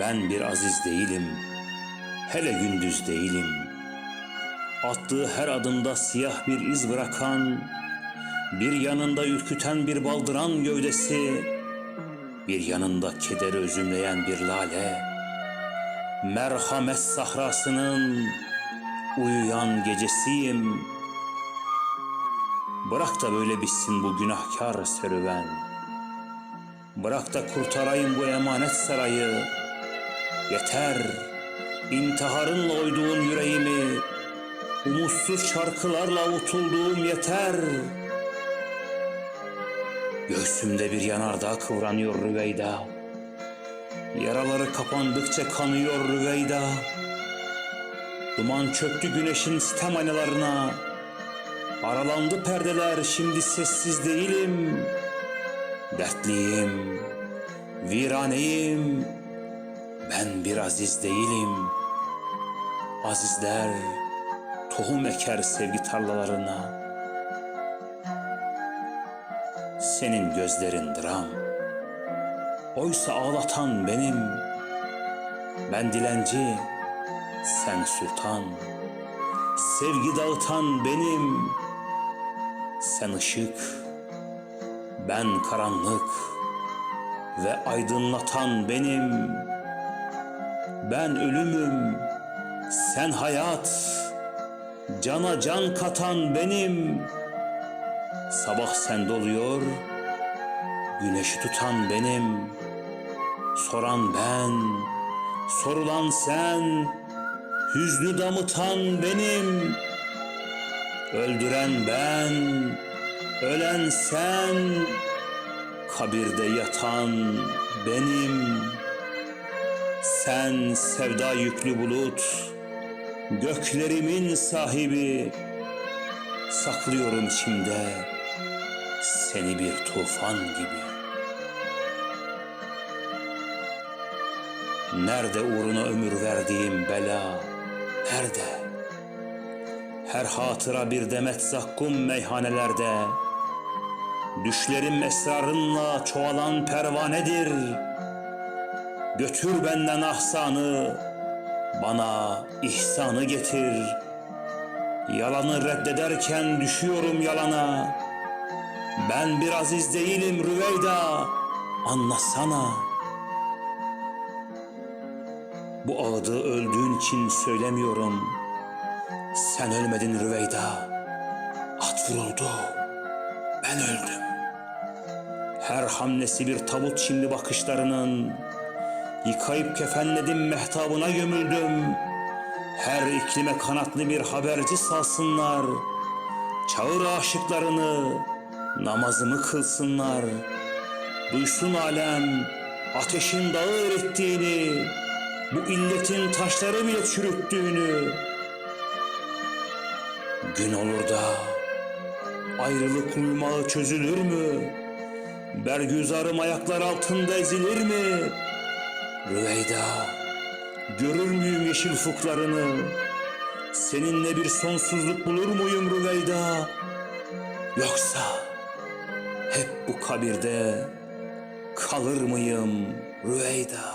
Ben bir aziz değilim, hele gündüz değilim. Attığı her adımda siyah bir iz bırakan, bir yanında ürküten bir baldıran gövdesi, bir yanında kederi özümleyen bir lale, merhamet sahrasının uyuyan gecesiyim. Bırak da böyle bitsin bu günahkar serüven. Bırak da kurtarayım bu emanet sarayı. Yeter, intiharınla oyduğun yüreğimi, umutsuz şarkılarla avutulduğum yeter. Göğsümde bir yanardağ kıvranıyor Rüveyda. Yaraları kapandıkça kanıyor Rüveyda. Duman çöktü güneşin sitem aynalarına. Aralandı perdeler şimdi sessiz değilim. Dertliyim, viraneyim. Ben bir aziz değilim. Azizler tohum eker sevgi tarlalarına. Senin gözlerin dram. Oysa ağlatan benim. Ben dilenci, sen sultan. Sevgi dağıtan benim. Sen ışık, ben karanlık ve aydınlatan benim. Ben ölümüm, sen hayat, cana can katan benim. Sabah sen doluyor, güneşi tutan benim. Soran ben, sorulan sen, hüznü damıtan benim. Öldüren ben, ölen sen, kabirde yatan benim. Sen sevda yüklü bulut, göklerimin sahibi. Saklıyorum içimde seni bir tufan gibi. Nerede uğruna ömür verdiğim bela, nerede? Her hatıra bir demet zakkum meyhanelerde. Düşlerim esrarınla çoğalan pervanedir. Götür benden ahsanı, bana ihsanı getir. Yalanı reddederken düşüyorum yalana. Ben bir aziz değilim Rüveyda, anlasana. Bu ağıdı öldüğün için söylemiyorum. Sen ölmedin Rüveyda. At vuruldu. Ben öldüm. Her hamlesi bir tabut şimdi bakışlarının. Yıkayıp kefenledim mehtabına gömüldüm. Her iklime kanatlı bir haberci salsınlar. Çağır aşıklarını, namazımı kılsınlar. Duysun alem ateşin dağır ettiğini, bu illetin taşları bile çürüttüğünü. Gün olur da ayrılık uyumağı çözülür mü? Bergüzarım ayaklar altında ezilir mi? Rüveyda, görür müyüm yeşil ufuklarını? Seninle bir sonsuzluk bulur muyum Rüveyda? Yoksa hep bu kabirde kalır mıyım Rüveyda?